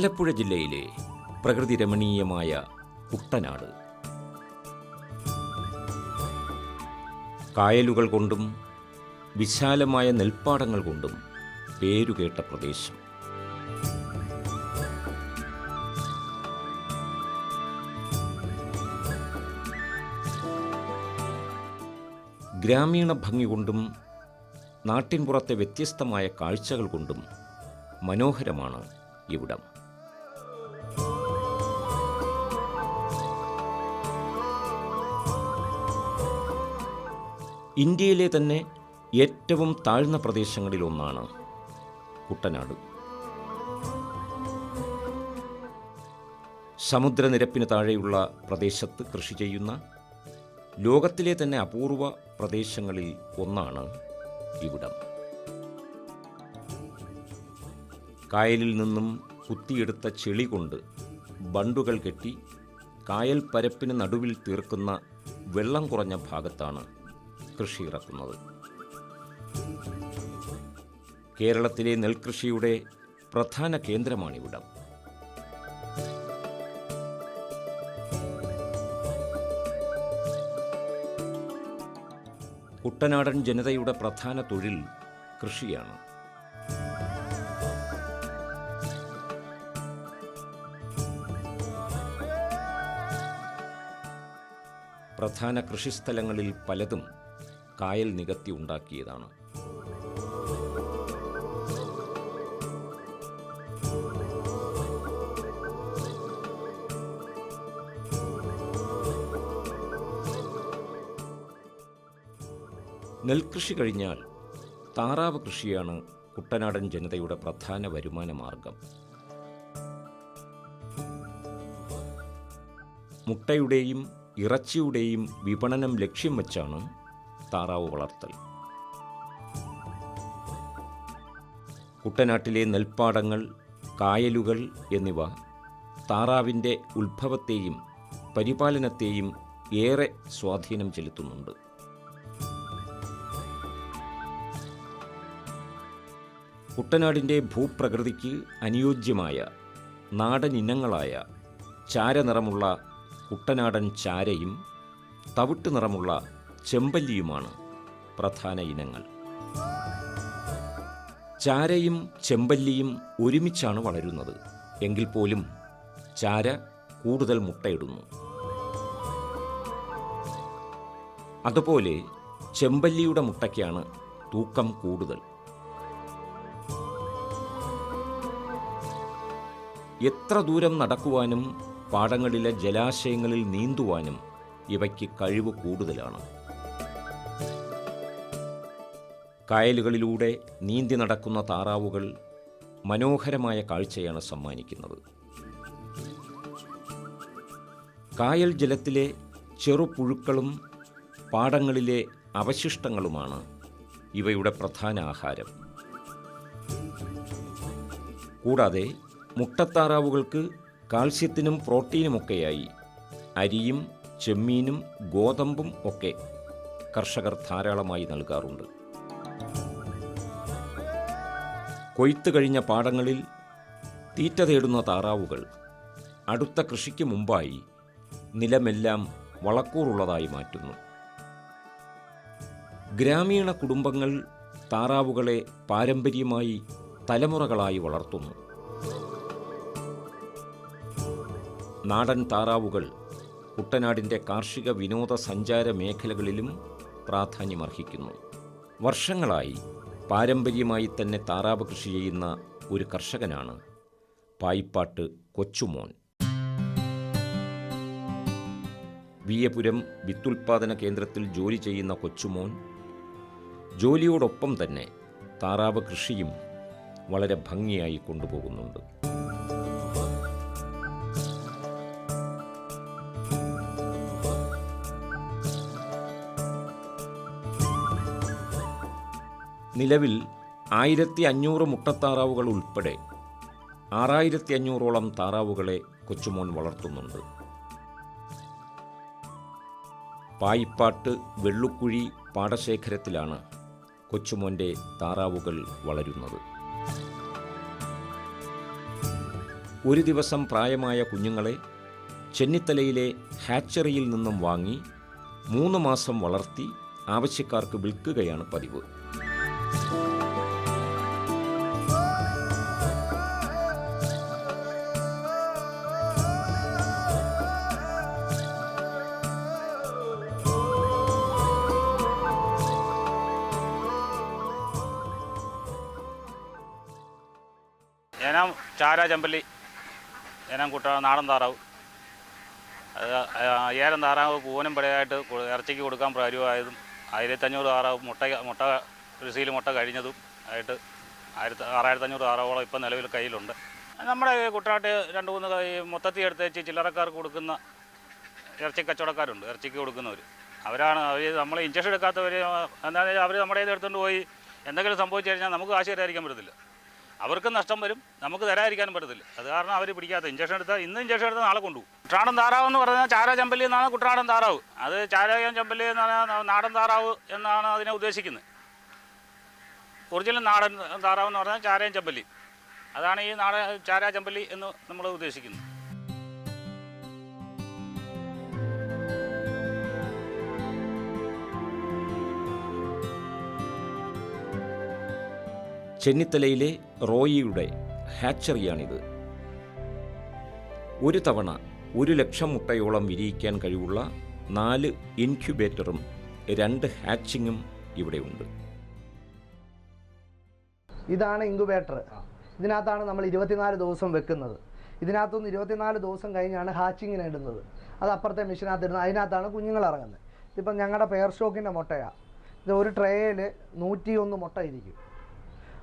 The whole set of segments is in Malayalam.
ആലപ്പുഴ ജില്ലയിലെ പ്രകൃതി രമണീയമായ കുട്ടനാട് കായലുകൾ കൊണ്ടും വിശാലമായ നെൽപ്പാടങ്ങൾ കൊണ്ടും പേരുകേട്ട പ്രദേശം. ഗ്രാമീണ ഭംഗി കൊണ്ടും നാട്ടിൻപുറത്തെ വ്യത്യസ്തമായ കാഴ്ചകൾ കൊണ്ടും മനോഹരമാണ് ഇവിടം. ഇന്ത്യയിലെ തന്നെ ഏറ്റവും താഴ്ന്ന പ്രദേശങ്ങളിലൊന്നാണ് കുട്ടനാട്. സമുദ്രനിരപ്പിന് താഴെയുള്ള പ്രദേശത്ത് കൃഷി ചെയ്യുന്ന ലോകത്തിലെ തന്നെ അപൂർവ പ്രദേശങ്ങളിൽ ഒന്നാണ് ഇവിടം. കായലിൽ നിന്നും കുത്തിയെടുത്ത ചെളി കൊണ്ട് ബണ്ടുകൾ കെട്ടി കായൽ പരപ്പിന് നടുവിൽ തീർക്കുന്ന വെള്ളം കുറഞ്ഞ ഭാഗത്താണ് കൃഷി ഇറക്കുന്നത്. കേരളത്തിലെ നെൽകൃഷിയുടെ പ്രധാന കേന്ദ്രമാണിവിടം. കുട്ടനാടൻ ജനതയുടെ പ്രധാന തൊഴിൽ കൃഷിയാണ്. പ്രധാന കൃഷിസ്ഥലങ്ങളിൽ പലതും കായൽ നികത്തി ഉണ്ടാക്കിയതാണ്. നെൽകൃഷി കഴിഞ്ഞാൽ താറാവ് കൃഷിയാണ് കുട്ടനാടൻ ജനതയുടെ പ്രധാന വരുമാന മാർഗം. മുട്ടയുടെയും ഇറച്ചിയുടെയും വിപണനം ലക്ഷ്യം വെച്ചാണ് താറാവ് വളർത്തൽ. കുട്ടനാട്ടിലെ നെൽപ്പാടങ്ങൾ കായലുകൾ എന്നിവ താറാവിന്റെ ഉത്ഭവത്തെയും പരിപാലനത്തെയും ഏറെ സ്വാധീനം ചെലുത്തുന്നുണ്ട്. കുട്ടനാടിന്റെ ഭൂപ്രകൃതിക്ക് അനുയോജ്യമായ നാടൻ ഇനങ്ങളായ ചാരനിറമുള്ള കുട്ടനാടൻ ചാരയും തവിട്ട് നിറമുള്ള ചെമ്പല്ലിയുമാണ് പ്രധാന ഇനങ്ങൾ. ചാരയും ചെമ്പല്ലിയും ഒരുമിച്ചാണ് വളരുന്നത്. എങ്കിൽ പോലും ചാര കൂടുതൽ മുട്ടയിടുന്നു. അതുപോലെ ചെമ്പല്ലിയുടെ മുട്ടയ്ക്കാണ് തൂക്കം കൂടുതൽ. എത്ര ദൂരം നടക്കുവാനും പാടങ്ങളിലെ ജലാശയങ്ങളിൽ നീന്തുവാനും ഇവയ്ക്ക് കഴിവ് കൂടുതലാണ്. കായലുകളിലൂടെ നീന്തി നടക്കുന്ന താറാവുകൾ മനോഹരമായ കാഴ്ചയാണ് സമ്മാനിക്കുന്നത്. കായൽ ജലത്തിലെ ചെറുപുഴുക്കളും പാടങ്ങളിലെ അവശിഷ്ടങ്ങളുമാണ് ഇവയുടെ പ്രധാന ആഹാരം. കൂടാതെ മുട്ടത്താറാവുകൾക്ക് കാൽസ്യത്തിനും പ്രോട്ടീനുമൊക്കെയായി അരിയും ചെമ്മീനും ഗോതമ്പും ഒക്കെ കർഷകർ ധാരാളമായി നൽകാറുണ്ട്. കൊയ്ത്ത് കഴിഞ്ഞ പാടങ്ങളിൽ തീറ്റ തേടുന്ന താറാവുകൾ അടുത്ത കൃഷിക്ക് മുമ്പായി നിലമെല്ലാം വളക്കൂറുള്ളതായി മാറ്റുന്നു. ഗ്രാമീണ കുടുംബങ്ങൾ താറാവുകളെ പാരമ്പര്യമായി തലമുറകളായി വളർത്തുന്നു. നാടൻ താറാവുകൾ കുട്ടനാടിന്റെ കാർഷിക വിനോദ സഞ്ചാര മേഖലകളിലും പ്രാധാന്യമർഹിക്കുന്നു. വർഷങ്ങളായി പാരമ്പര്യമായി തന്നെ താറാവ് കൃഷി ചെയ്യുന്ന ഒരു കർഷകനാണ് പായിപ്പാട്ട് കൊച്ചുമോൻ. വിയപുരം വിത്തുൽപാദന കേന്ദ്രത്തിൽ ജോലി ചെയ്യുന്ന കൊച്ചുമോൻ ജോലിയോടൊപ്പം തന്നെ താറാവ് കൃഷിയും വളരെ ഭംഗിയായി കൊണ്ടുപോകുന്നുണ്ട്. നിലവിൽ ആയിരത്തി അഞ്ഞൂറ് മുട്ടത്താറാവുകൾ ഉൾപ്പെടെ ആറായിരത്തി അഞ്ഞൂറോളം താറാവുകളെ കൊച്ചുമോൻ വളർത്തുന്നുണ്ട്. പായിപ്പാട്ട് വെള്ളുക്കുഴി പാടശേഖരത്തിലാണ് കൊച്ചുമോന്റെ താറാവുകൾ വളരുന്നത്. ഒരു ദിവസം പ്രായമായ കുഞ്ഞുങ്ങളെ ചെന്നിത്തലയിലെ ഹാച്ചറിയിൽ നിന്നും വാങ്ങി മൂന്ന് മാസം വളർത്തി ആവശ്യക്കാർക്ക് വിൽക്കുകയാണ് പതിവ്. ഏനാം ചാര ചെമ്പല്ലി. ഏനാം കുട്ട നാടൻ താറാവ്. ഏലം താറാവ് പൂവനും പടയായിട്ട് ഇറച്ചിക്ക് കൊടുക്കാൻ പ്രാര്യമായതും ആയിരത്തഞ്ഞൂറ് താറാവ് മുട്ട മുട്ട കൃഷിയിൽ മുട്ട കഴിഞ്ഞതും ആയിട്ട് ആയിരത്തി ആറായിരത്തി അഞ്ഞൂറ് താറാവോളം ഇപ്പം നിലവിൽ കയ്യിലുണ്ട്. നമ്മുടെ കുട്ടനാട്ടിൽ കുട്ടനാട്ട് രണ്ട് മൂന്ന് മൊത്തത്തിൽ എടുത്തേച്ച് ചില്ലറക്കാർക്ക് കൊടുക്കുന്ന ഇറച്ചി കച്ചവടക്കാരുണ്ട് ഇറച്ചിക്ക് കൊടുക്കുന്നവർ അവരാണ് അവർ നമ്മൾ ഇഞ്ചക്ഷൻ എടുക്കാത്തവർ എന്താണെന്ന് വെച്ചാൽ അവർ നമ്മുടെ ഇത് എടുത്തുകൊണ്ട് പോയി എന്തെങ്കിലും സംഭവിച്ചു കഴിഞ്ഞാൽ നമുക്ക് കാശ് തരാതിരിക്കാൻ പറ്റത്തില്ല. അവർക്ക് നഷ്ടം വരും നമുക്ക് തരാതിരിക്കാനും പറ്റത്തില്ല. അത് കാരണം അവർ പിടിക്കാത്ത ഇഞ്ചക്ഷൻ എടുത്താൽ ഇന്ന് ഇഞ്ചക്ഷൻ എടുത്താൽ നാളെ കൊണ്ടുപോകും. കുട്ടനാടൻ താറാവ് എന്ന് പറഞ്ഞാൽ ചാര ചമ്പല്ലി എന്നാണ് കുട്ടനാടൻ താറാവ്. അത് ചാരയം ചമ്പല്ലി എന്നാണ് നാടൻ താറാവ് എന്നാണ് അതിനെ ഉദ്ദേശിക്കുന്നത്. ഒറിജിനൽ നാടൻ താറാവ് എന്ന് പറഞ്ഞാൽ ചാരയും ചമ്പല്ലി. അതാണ് ഈ നാടൻ ചാര ചമ്പല്ലി എന്ന് നമ്മൾ ഉദ്ദേശിക്കുന്നത്. ചെന്നിത്തലയിലെ റോയിയുടെ ഹാച്ചറിയാണിത്. ഒരു തവണ ഒരു ലക്ഷം മുട്ടയോളം വിരിയിക്കാൻ കഴിവുള്ള നാല് ഇൻക്യുബേറ്ററും രണ്ട് ഹാച്ചിങ്ങും ഇവിടെയുണ്ട് ഇതാണ് ഇൻക്യുബേറ്റർ ഇതിനകത്താണ് നമ്മൾ ഇരുപത്തിനാല് ദിവസം വെക്കുന്നത്. ഇതിനകത്തുനിന്ന് ഇരുപത്തിനാല് ദിവസം കഴിഞ്ഞാണ് ഹാച്ചിങ്ങിന് ഇടുന്നത്. അത് അപ്പുറത്തെ മെഷീനകത്ത് ഇടുന്നത്. അതിനകത്താണ് കുഞ്ഞുങ്ങൾ ഇറങ്ങുന്നത്. ഇതിപ്പം ഞങ്ങളുടെ പെയർ സ്റ്റോക്കിന്റെ മുട്ടയാണ് ഇത് ഒരു ട്രേയിൽ നൂറ്റി ഒന്ന് മുട്ട ഇരിക്കും.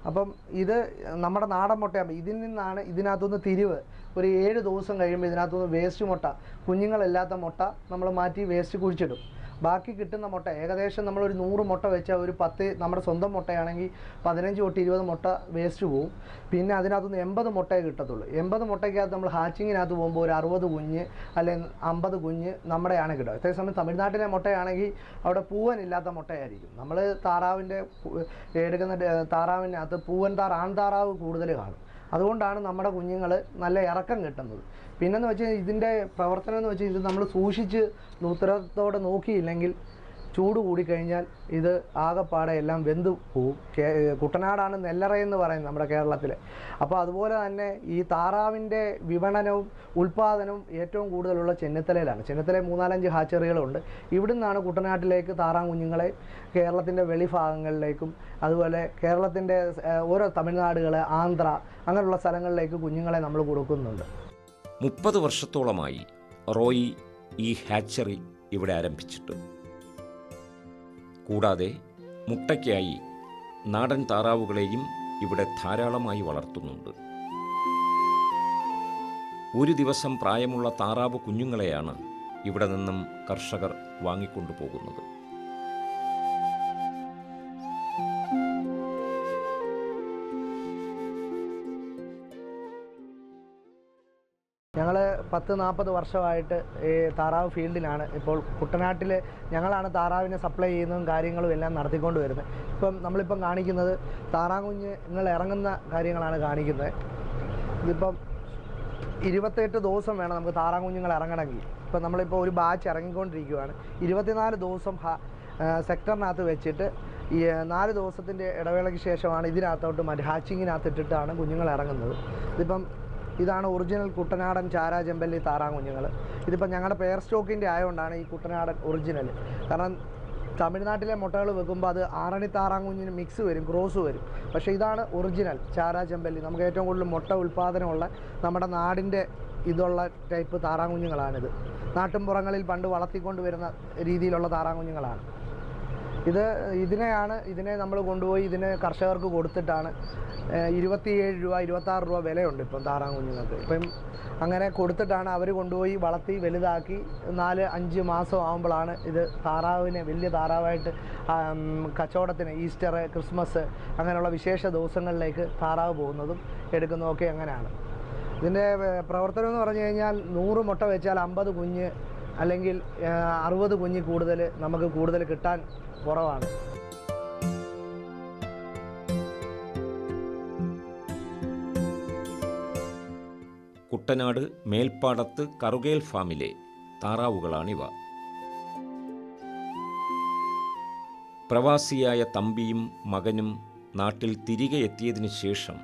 അപ്പം ഇത് നമ്മുടെ നാടൻ മുട്ടയാകുമ്പോൾ ഇതിൽ നിന്നാണ് ഇതിനകത്തുനിന്ന് തിരിവ്. ഒരു ഏഴ് ദിവസം കഴിയുമ്പോൾ ഇതിനകത്തുനിന്ന് വേസ്റ്റ് മുട്ട കുഞ്ഞുങ്ങളില്ലാത്ത മുട്ട നമ്മൾ മാറ്റി വേസ്റ്റ് കുഴിച്ചിടും. ബാക്കി കിട്ടുന്ന മുട്ട ഏകദേശം നമ്മൾ ഒരു നൂറ് മുട്ട വെച്ചാൽ ഒരു പത്ത് നമ്മുടെ സ്വന്തം മുട്ടയാണെങ്കിൽ പതിനഞ്ച് തൊട്ട് ഇരുപത് മുട്ട വേസ്റ്റ് പോവും. പിന്നെ അതിനകത്തുനിന്ന് എൺപത് മുട്ടയെ കിട്ടത്തുള്ളൂ. എൺപത് മുട്ടയ്ക്കകത്ത് നമ്മൾ ഹാച്ചിങ്ങിനകത്ത് പോകുമ്പോൾ ഒരു അറുപത് കുഞ്ഞ് അല്ലെങ്കിൽ അമ്പത് കുഞ്ഞ് നമ്മുടെയാണ് കിട്ടുക. അതേസമയം തമിഴ്നാട്ടിലെ മുട്ടയാണെങ്കിൽ അവിടെ പൂവനില്ലാത്ത മുട്ടയായിരിക്കും. നമ്മൾ താറാവിന്റെ എടുക്കുന്ന താറാവിനകത്ത് പൂവൻ താറ ആൺ താറാവ് കൂടുതൽ കാണും. അതുകൊണ്ടാണ് നമ്മുടെ കുഞ്ഞുങ്ങൾ നല്ല ഇറക്കം കിട്ടുന്നത്. പിന്നെന്ന് വെച്ചാൽ ഇതിന്റെ പ്രവർത്തനം എന്ന് വെച്ചാൽ ഇത് നമ്മൾ സൂക്ഷിച്ച് ഉത്തരത്തോടെ നോക്കിയില്ലെങ്കിൽ ചൂട് കൂടിക്കഴിഞ്ഞാൽ ഇത് ആകെപ്പാടെ എല്ലാം വെന്ത് പോവും. കുട്ടനാടാണ് നെല്ലറ എന്ന് പറയുന്നത് നമ്മുടെ കേരളത്തിൽ അപ്പോൾ അതുപോലെ തന്നെ ഈ താറാവിന്റെ വിപണനവും ഉൽപ്പാദനവും ഏറ്റവും കൂടുതലുള്ള ചെന്നിത്തലയിലാണ്. ചെന്നിത്തല മൂന്നാലഞ്ച് ഹാച്ചറികളുണ്ട്. ഇവിടുന്നാണ് കുട്ടനാട്ടിലേക്ക് താറാം കുഞ്ഞുങ്ങളെ കേരളത്തിന്റെ വെളിഭാഗങ്ങളിലേക്കും അതുപോലെ കേരളത്തിന്റെ ഓരോ തമിഴ്നാടുകൾ ആന്ധ്ര അങ്ങനെയുള്ള സ്ഥലങ്ങളിലേക്ക് കുഞ്ഞുങ്ങളെ നമ്മൾ കൊടുക്കുന്നുണ്ട്. മുപ്പത് വർഷത്തോളമായി റോയി ഈ ഹാച്ചറി ഇവിടെ ആരംഭിച്ചിട്ട് കൂടാതെ മുട്ടയ്ക്കായി നാടൻ താറാവുകളെയും ഇവിടെ ധാരാളമായി വളർത്തുന്നുണ്ട്. ഒരു ദിവസം പ്രായമുള്ള താറാവ് കുഞ്ഞുങ്ങളെയാണ് ഇവിടെ നിന്നും കർഷകർ വാങ്ങിക്കൊണ്ടു പോകുന്നത് പത്ത് നാൽപ്പത് വർഷമായിട്ട് ഈ താറാവ് ഫീൽഡിലാണ്. ഇപ്പോൾ കുട്ടനാട്ടിൽ ഞങ്ങളാണ് താറാവിനെ സപ്ലൈ ചെയ്യുന്നതും കാര്യങ്ങളും എല്ലാം നടത്തിക്കൊണ്ട് വരുന്നത്. ഇപ്പം നമ്മളിപ്പം കാണിക്കുന്നത് താറാകുഞ്ഞുങ്ങൾ ഇറങ്ങുന്ന കാര്യങ്ങളാണ് കാണിക്കുന്നത്. ഇതിപ്പം ഇരുപത്തെട്ട് ദിവസം വേണം നമുക്ക് താറാകുഞ്ഞുങ്ങൾ ഇറങ്ങണമെങ്കിൽ. ഇപ്പം നമ്മളിപ്പോൾ ഒരു ബാച്ച് ഇറങ്ങിക്കൊണ്ടിരിക്കുകയാണ് ഇരുപത്തിനാല് ദിവസം സെക്ടറിനകത്ത് വെച്ചിട്ട് ഈ നാല് ദിവസത്തിന്റെ ഇടവേളയ്ക്ക് ശേഷമാണ് ഇതിനകത്തോട്ട് മറ്റേ ഹാച്ചിങ്ങിനകത്ത് ഇട്ടിട്ടാണ് കുഞ്ഞുങ്ങൾ ഇറങ്ങുന്നത്. ഇതിപ്പം ഇതാണ് ഒറിജിനൽ കുട്ടനാടൻ ചാര താറാങ്കുഞ്ഞുങ്ങൾ ഇതിപ്പോൾ ഞങ്ങളുടെ പെയർ സ്റ്റോക്കിന്റെ ആയതുകൊണ്ടാണ് ഈ കുട്ടനാടൻ ഒറിജിനൽ കാരണം തമിഴ്നാട്ടിലെ മുട്ടകൾ വെക്കുമ്പോൾ അത് ആറണി താറാങ്കുഞ്ഞിന് മിക്സ് വരും ക്രോസ് വരും. പക്ഷേ ഇതാണ് ഒറിജിനൽ ചാര ചെമ്പല്ലി നമുക്ക് ഏറ്റവും കൂടുതൽ മുട്ട ഉൽപ്പാദനമുള്ള നമ്മുടെ നാടിന്റെ ഇതുള്ള ടൈപ്പ് താറാങ്കുഞ്ഞുങ്ങളാണിത് നാട്ടിൻപുറങ്ങളിൽ പണ്ട് വളർത്തിക്കൊണ്ട് വരുന്ന രീതിയിലുള്ള താറാം കുഞ്ഞുങ്ങളാണ് ഇത് ഇതിനെയാണ് ഇതിനെ നമ്മൾ കൊണ്ടുപോയി ഇതിനെ കർഷകർക്ക് കൊടുത്തിട്ടാണ് ഇരുപത്തിയേഴ് രൂപ ഇരുപത്താറ് രൂപ വിലയുണ്ട് ഇപ്പം താറാങ്കുഞ്ഞുങ്ങൾക്ക് ഇപ്പം അങ്ങനെ കൊടുത്തിട്ടാണ് അവർ കൊണ്ടുപോയി വളർത്തി വലുതാക്കി നാല് അഞ്ച് മാസം ആകുമ്പോഴാണ് ഇത് താറാവിനെ വലിയ താറാവായിട്ട് കച്ചവടത്തിന് ഈസ്റ്റർ ക്രിസ്മസ് അങ്ങനെയുള്ള വിശേഷ ദിവസങ്ങളിലേക്ക് താറാവ് പോകുന്നതും എടുക്കുന്നതൊക്കെ അങ്ങനെയാണ്. ഇതിന്റെ പ്രവർത്തനം എന്ന് പറഞ്ഞു കഴിഞ്ഞാൽ നൂറ് മുട്ട വെച്ചാൽ അമ്പത് കുഞ്ഞ് അല്ലെങ്കിൽ അറുപത് കുഞ്ഞ് കൂടുതൽ നമുക്ക് കൂടുതൽ കിട്ടാൻ കുറവാണ്. കുട്ടനാട് മേൽപ്പാടത്ത് കറുകേൽ ഫാമിലെ താറാവുകളാണിവ. പ്രവാസിയായ തമ്പിയും മകനും നാട്ടിൽ തിരികെ എത്തിയതിനു ശേഷം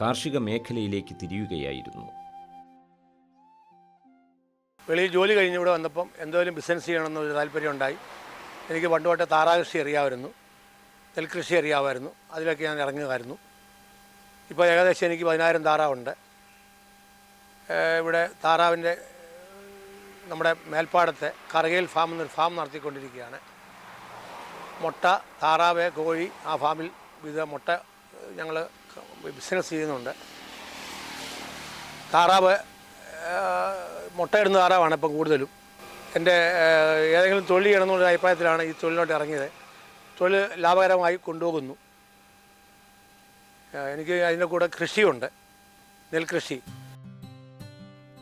കാർഷിക മേഖലയിലേക്ക് തിരിയുകയായിരുന്നു. വെളിയിൽ ജോലി കഴിഞ്ഞ് ഇവിടെ വന്നപ്പം എന്തോലും ബിസിനസ് ചെയ്യണമെന്നൊരു താല്പര്യം ഉണ്ടായി എനിക്ക് പണ്ട് തൊട്ടേ താറാവ് കൃഷി അറിയാമായിരുന്നു. നെൽകൃഷി അറിയാമായിരുന്നു. അതിലൊക്കെ ഞാൻ ഇറങ്ങുമായിരുന്നു. ഇപ്പോൾ ഏകദേശം എനിക്ക് പതിനായിരം താറാവുണ്ട്. ഇവിടെ താറാവിന്റെ നമ്മുടെ മേൽപ്പാടത്തെ കറകയിൽ ഫാം എന്നൊരു ഫാം നടത്തിക്കൊണ്ടിരിക്കുകയാണ്. മുട്ട താറാവ് കോഴി ആ ഫാമിൽ വിവിധ മുട്ട ഞങ്ങൾ ബിസിനസ് ചെയ്യുന്നുണ്ട്. താറാവ് മുട്ടയിടുന്ന താറാവാണ് ഇപ്പം കൂടുതലും. എന്റെ ഏതെങ്കിലും തൊഴിൽ ചെയ്യണമെന്നുള്ള അഭിപ്രായത്തിലാണ് ഈ തൊഴിലിലോട്ട് ഇറങ്ങിയത്. തൊഴിൽ ലാഭകരമായി കൊണ്ടുപോകുന്നു. എനിക്ക് അതിന്റെ കൂടെ കൃഷിയുണ്ട്. നെൽകൃഷി.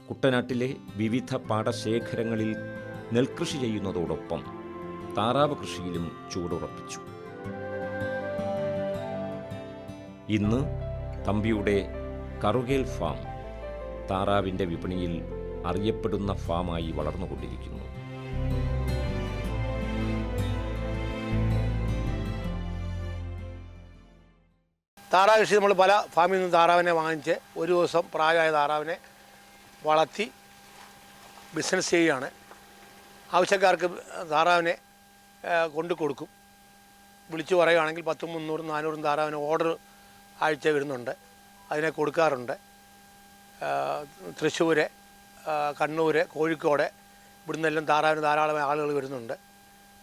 കുട്ടനാട്ടിലെ വിവിധ പാടശേഖരങ്ങളിൽ നെൽകൃഷി ചെയ്യുന്നതോടൊപ്പം താറാവ് കൃഷിയിലും ചൂടുറപ്പിച്ചു ഇന്ന് തമ്പിയുടെ കറുകേൽ ഫാം താറാവിന്റെ വിപണിയിൽ അറിയപ്പെടുന്ന ഫാമായി വളർന്നുകൊണ്ടിരിക്കുന്നു. താറാവ് കൃഷി നമ്മൾ പല ഫാമിൽ നിന്ന് താറാവിനെ വാങ്ങിച്ച് ഒരു ദിവസം പ്രായമായ താറാവിനെ വളർത്തി ബിസിനസ് ചെയ്യുകയാണ്. ആവശ്യക്കാർക്ക് താറാവിനെ കൊണ്ടു കൊടുക്കും. വിളിച്ചു പറയുകയാണെങ്കിൽ പത്തും മുന്നൂറും നാനൂറും താറാവിന് ഓർഡർ ആഴ്ച വരുന്നുണ്ട്. അതിനെ കൊടുക്കാറുണ്ട്. തൃശ്ശൂർ കണ്ണൂർ കോഴിക്കോട് ഇവിടുന്നെല്ലാം താറാവിന് ധാരാളം ആളുകൾ വരുന്നുണ്ട്.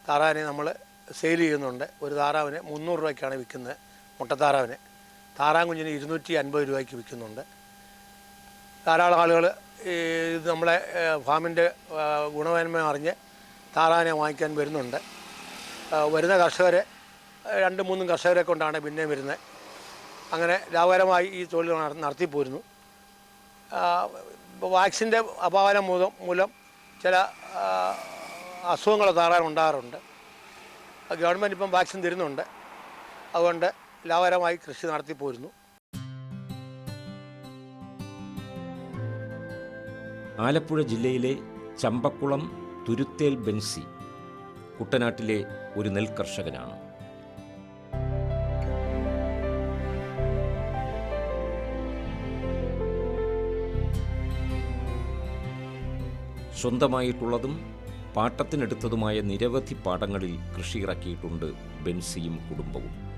താറാവിനെ നമ്മൾ സെയിൽ ചെയ്യുന്നുണ്ട്. ഒരു താറാവിന് മുന്നൂറ് രൂപയ്ക്കാണ് വിൽക്കുന്നത് മുട്ടത്താറാവിന്. താറാങ്കുഞ്ഞിന് ഇരുന്നൂറ്റി അൻപത് രൂപയ്ക്ക് വിൽക്കുന്നുണ്ട്. ധാരാളം ആളുകൾ ഇത് നമ്മളെ ഫാമിന്റെ ഗുണമേന്മ അറിഞ്ഞ് താറാവിനെ വാങ്ങിക്കാൻ വരുന്നുണ്ട്. വരുന്ന കർഷകർ രണ്ടും മൂന്നും കർഷകരെ കൊണ്ടാണ് പിന്നെയും വരുന്നത്. അങ്ങനെ ലാഭകരമായി ഈ തൊഴിൽ നട- നടത്തിപ്പോരുന്നു. വാക്സിന്റെ അപാലം മൂലം മൂലം ചില അസുഖങ്ങൾ താറാറുണ്ടാറുണ്ട് ഗവൺമെന്റ് ഇപ്പം വാക്സിൻ തരുന്നുണ്ട്. അതുകൊണ്ട് ലാഭകരമായി കൃഷി നടത്തി പോരുന്നു. ആലപ്പുഴ ജില്ലയിലെ ചമ്പക്കുളം തുരുത്തേൽ ബെൻസി കുട്ടനാട്ടിലെ ഒരു നെൽകർഷകനാണ്. സ്വന്തമായിട്ടുള്ളതും പാട്ടത്തിനെടുത്തതുമായ നിരവധി പാടങ്ങളിൽ കൃഷി ഇറക്കിയിട്ടുണ്ട് ബെൻസിയും കുടുംബവും.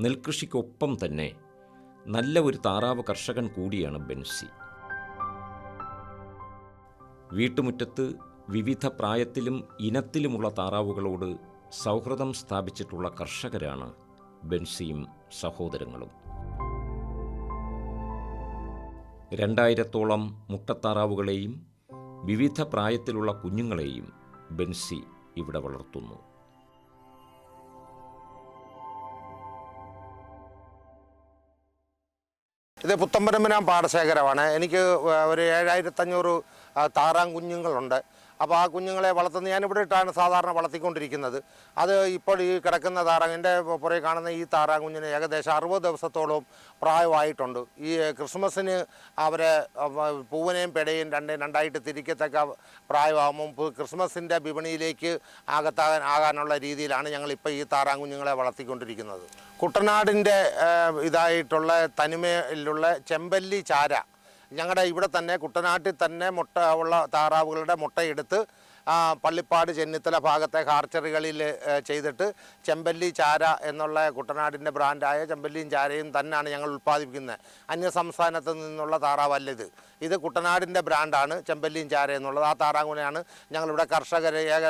നെൽകൃഷിക്കൊപ്പം തന്നെ നല്ല ഒരു താറാവ് കർഷകൻ കൂടിയാണ് ബെൻസി. വീട്ടുമുറ്റത്ത് വിവിധ പ്രായത്തിലും ഇനത്തിലുമുള്ള താറാവുകളോട് സൗഹൃദം സ്ഥാപിച്ചിട്ടുള്ള കർഷകരാണ് ബെൻസിയും സഹോദരങ്ങളും. രണ്ടായിരത്തോളം മുട്ടത്താറാവുകളെയും വിവിധ പ്രായത്തിലുള്ള കുഞ്ഞുങ്ങളെയും ബെൻസി ഇവിടെ വളർത്തുന്നു. ഇത് പുത്തമ്പരമ്പനാം പാടശേഖരമാണ്. എനിക്ക് ഒരു ഏഴായിരത്തഞ്ഞൂറ് താറാം കുഞ്ഞുങ്ങളുണ്ട്. അപ്പോൾ ആ കുഞ്ഞുങ്ങളെ വളർത്തുന്ന ഞാനിവിടെ ഇട്ടാണ് സാധാരണ വളർത്തിക്കൊണ്ടിരിക്കുന്നത്. അത് ഇപ്പോൾ ഈ കിടക്കുന്ന താറാങ് എന്റെ പുറകെ കാണുന്ന ഈ താറാങ് കുഞ്ഞിന് ഏകദേശം അറുപത് ദിവസത്തോളം പ്രായമായിട്ടുണ്ട്. ഈ ക്രിസ്മസിന് അവരെ അവ- പൂവനെയും പെടയും രണ്ട് രണ്ടായിട്ട് തിരിക്കത്തക്ക പ്രായമാകുമ്പോൾ ക്രിസ്മസിന്റെ വിപണിയിലേക്ക് ആകത്താകാൻ ആകാനുള്ള രീതിയിലാണ് ഞങ്ങളിപ്പോൾ ഈ താറാങ് കുഞ്ഞുങ്ങളെ വളർത്തിക്കൊണ്ടിരിക്കുന്നത് കുട്ടനാടിന്റെ ഇതായിട്ടുള്ള തനിമയിലുള്ള ചെമ്പല്ലി ചാര ഞങ്ങളുടെ ഇവിടെ തന്നെ കുട്ടനാട്ടിൽ തന്നെ മുട്ട ഉള്ള താറാവുകളുടെ മുട്ടയെടുത്ത് പള്ളിപ്പാട് ചെന്നിത്തല ഭാഗത്തെ ഹാർച്ചറികളിൽ ചെയ്തിട്ട് ചെമ്പല്ലി ചാര എന്നുള്ള കുട്ടനാടിന്റെ ബ്രാൻഡായ ചെമ്പല്ലിയും ചാരയും തന്നെയാണ് ഞങ്ങൾ ഉൽപ്പാദിപ്പിക്കുന്നത്. അന്യ സംസ്ഥാനത്ത് നിന്നുള്ള താറാവല്ല ഇത്. ഇത് കുട്ടനാടിന്റെ ബ്രാൻഡാണ് ചെമ്പല്ലിയും ചാര എന്നുള്ളത്. ആ താറാങ്കുനെയാണ് ഞങ്ങളിവിടെ കർഷകർ ഏക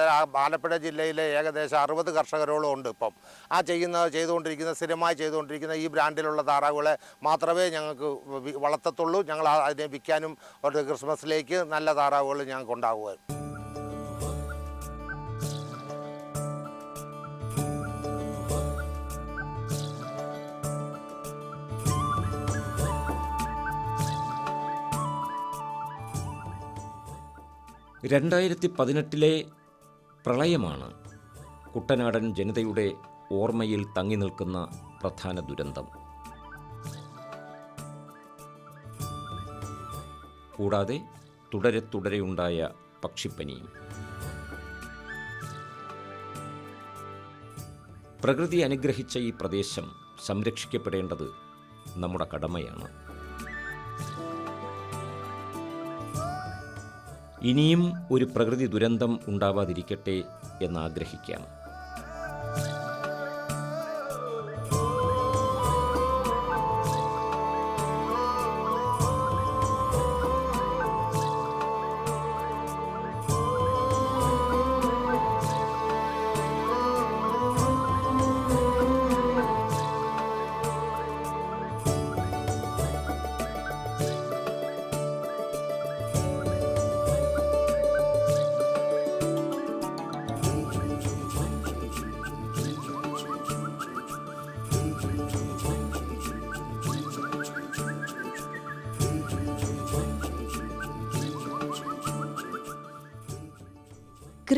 ആലപ്പുഴ ജില്ലയിലെ ഏകദേശം അറുപത് കർഷകരോളം ഉണ്ട് ഇപ്പം. ആ ചെയ്യുന്ന ചെയ്തുകൊണ്ടിരിക്കുന്ന സ്ഥിരമായി ചെയ്തുകൊണ്ടിരിക്കുന്ന ഈ ബ്രാൻഡിലുള്ള താറാവുകളെ മാത്രമേ ഞങ്ങൾക്ക് വളർത്തത്തുള്ളൂ. ഞങ്ങൾ അതിനെ വിൽക്കാനും ഒരു ക്രിസ്മസിലേക്ക് നല്ല താറാവുകൾ ഞങ്ങൾക്ക് ഉണ്ടാവുക രണ്ടായിരത്തി പതിനെട്ടിലെ പ്രളയമാണ് കുട്ടനാടൻ ജനതയുടെ ഓർമ്മയിൽ തങ്ങി നിൽക്കുന്ന പ്രധാന ദുരന്തം. കൂടാതെ തുടരെ തുടരെയുണ്ടായ പക്ഷിപ്പനിയും. പ്രകൃതി അനുഗ്രഹിച്ച ഈ പ്രദേശം സംരക്ഷിക്കപ്പെടേണ്ടത് നമ്മുടെ കടമയാണ്. ഇനിയും ഒരു പ്രകൃതി ദുരന്തം ഉണ്ടാവാതിരിക്കട്ടെ എന്നാഗ്രഹിക്കാം